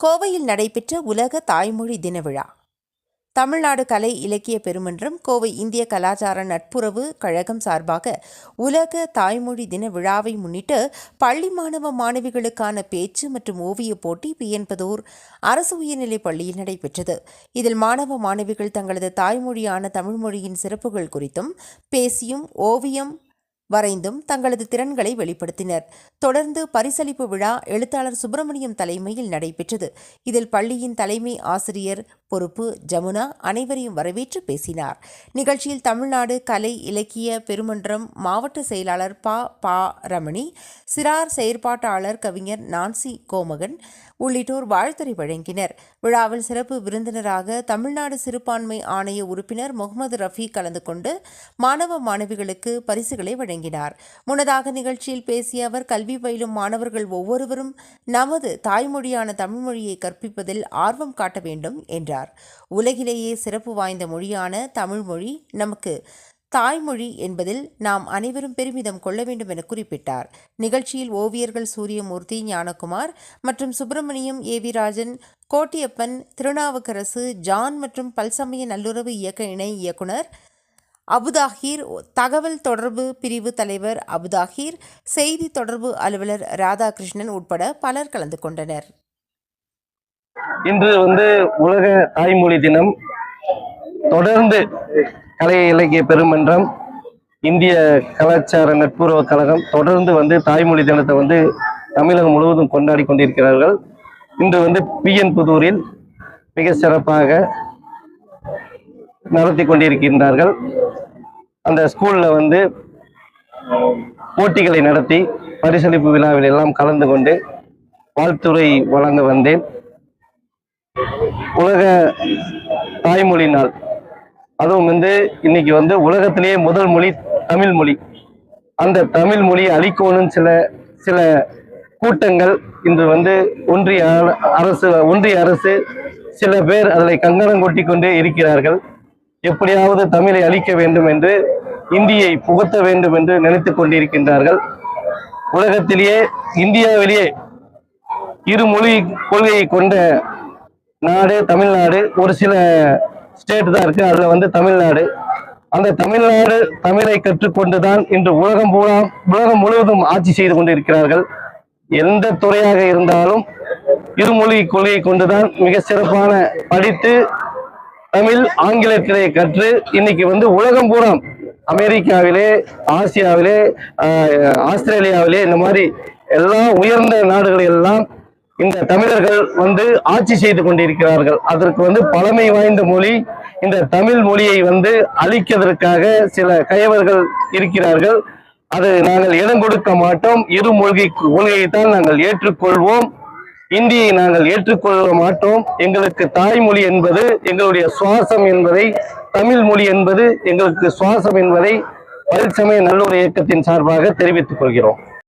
கோவையில் நடைபெற்ற உலக தாய்மொழி தின விழா. தமிழ்நாடு கலை இலக்கிய பெருமன்றம் கோவை இந்திய கலாச்சார நட்புறவு கழகம் சார்பாக உலக தாய்மொழி தின விழாவை முன்னிட்டு பள்ளி மாணவ மாணவிகளுக்கான பேச்சு மற்றும் ஓவியப் போட்டி பியன்பதூர் அரசு உயர்நிலைப் பள்ளியில் நடைபெற்றது. இதில் மாணவ மாணவிகள் தங்களது தாய்மொழியான தமிழ்மொழியின் சிறப்புகள் குறித்தும் பேசியும் ஓவியம் வரைந்தும் தங்களது திறன்களை வெளிப்படுத்தினர். தொடர்ந்து பரிசளிப்பு விழா எழுத்தாளர் சுப்பிரமணியம் தலைமையில் நடைபெற்றது. இதில் பள்ளியின் தலைமை ஆசிரியர் பொறுப்பு ஜமுனா அனைவரையும் வரவேற்று பேசினார். நிகழ்ச்சியில் தமிழ்நாடு கலை இலக்கிய பெருமன்றம் மாவட்ட செயலாளர் ப. பா. ரமணி சிறார் செயற்பாட்டாளர் கவிஞர் நான்சி கோமகன் உள்ளிட்டோர் வாழ்த்துறை வழங்கினர். விழாவில் சிறப்பு விருந்தினராக தமிழ்நாடு சிறுபான்மை ஆணைய உறுப்பினர் முகமது ரஃபி கலந்து கொண்டு மாணவ மாணவிகளுக்கு பரிசுகளை வழங்கினார். முன்னதாக நிகழ்ச்சியில் பேசிய அவர் கல்வி பயிலும் மாணவர்கள் ஒவ்வொருவரும் நமது தாய்மொழியான தமிழ்மொழியை கற்பிப்பதில் ஆர்வம் காட்ட வேண்டும் என்றார். உலகிலேயே சிறப்பு வாய்ந்த மொழியான தமிழ்மொழி நமக்கு தாய்மொழி என்பதில் நாம் அனைவரும் பெருமிதம் கொள்ள வேண்டும் என குறிப்பிட்டார். நிகழ்ச்சியில் ஓவியர்கள் சூரியமூர்த்தி ஞானகுமார் மற்றும் சுப்பிரமணியம் ஏவி ராஜன் கோட்டியப்பன் திருநாவுக்கரசு ஜான் மற்றும் பல்சமய நல்லுறவு இயக்க இணை இயக்குனர் அபுதாஹீர் தகவல் தொடர்பு பிரிவு தலைவர் அபுதாஹீர் செய்தி தொடர்பு அலுவலர் ராதாகிருஷ்ணன் உட்பட பலர் கலந்து கொண்டனர். இன்று வந்து உலக தாய்மொழி தினம். தொடர்ந்து கலை இலக்கிய பெருமன்றம் இந்திய கலாச்சார நட்புறவு கழகம் தொடர்ந்து வந்து தாய்மொழி தினத்தை வந்து தமிழகம் முழுவதும் கொண்டாடி கொண்டிருக்கிறார்கள். இன்று வந்து பிஎன் புதூரில் மிக சிறப்பாக நடத்தி கொண்டிருக்கின்றார்கள். அந்த ஸ்கூலில் வந்து போட்டிகளை நடத்தி பரிசளிப்பு விழாவில் எல்லாம் கலந்து கொண்டு வாழ்த்துறை வழங்க வந்தேன். உலக தாய்மொழி நாள். அதுவும் வந்து இன்னைக்கு வந்து உலகத்திலேயே முதல் மொழி தமிழ் மொழி. அந்த தமிழ் மொழி அழிக்கணும் சில சில கூட்டங்கள் இன்று வந்து ஒன்றிய அரசு ஒன்றிய அரசு சில பேர் அதில் கங்கணம் கொட்டி கொண்டே இருக்கிறார்கள். எப்படியாவது தமிழை அழிக்க வேண்டும் என்று இந்தியை புகுத்த வேண்டும் என்று நினைத்துக் கொண்டிருக்கின்றார்கள். உலகத்திலேயே இந்தியாவிலேயே இருமொழி கொள்கையை கொண்ட நாடு தமிழ்நாடு. ஒரு சில ஸ்டேட் தான் இருக்கு. அதுல வந்து தமிழ்நாடு. அந்த தமிழ்நாடு தமிழை கற்றுக்கொண்டுதான் இன்று உலகம் பூரா உலகம் முழுவதும் ஆட்சி செய்து கொண்டிருக்கிறார்கள். எந்த துறையாக இருந்தாலும் இருமொழி கொள்கையை கொண்டுதான் மிக சிறப்பான படித்து தமிழ் ஆங்கிலத்திலே கற்று இன்னைக்கு வந்து உலகம் பூரா அமெரிக்காவிலே ஆசியாவிலே ஆஸ்திரேலியாவிலே இந்த மாதிரி எல்லா உயர்ந்த நாடுகள் எல்லாம் இந்த தமிழர்கள் வந்து ஆட்சி செய்து கொண்டிருக்கிறார்கள். அதற்கு வந்து பழமை வாய்ந்த மொழி இந்த தமிழ் மொழியை வந்து அழிக்கிறதற்காக சில கயவர்கள் இருக்கிறார்கள். அது நாங்கள் இடம் கொடுக்க மாட்டோம். இரு மொழி கொள்கையைத்தான் நாங்கள் ஏற்றுக்கொள்வோம். இந்தியை நாங்கள் ஏற்றுக்கொள்ள மாட்டோம். எங்களுக்கு தாய்மொழி என்பது எங்களுடைய சுவாசம் என்பதை தமிழ் மொழி என்பது எங்களுக்கு சுவாசம் என்பதை பரிசமய நல்லூர் இயக்கத்தின் சார்பாக தெரிவித்துக் கொள்கிறோம்.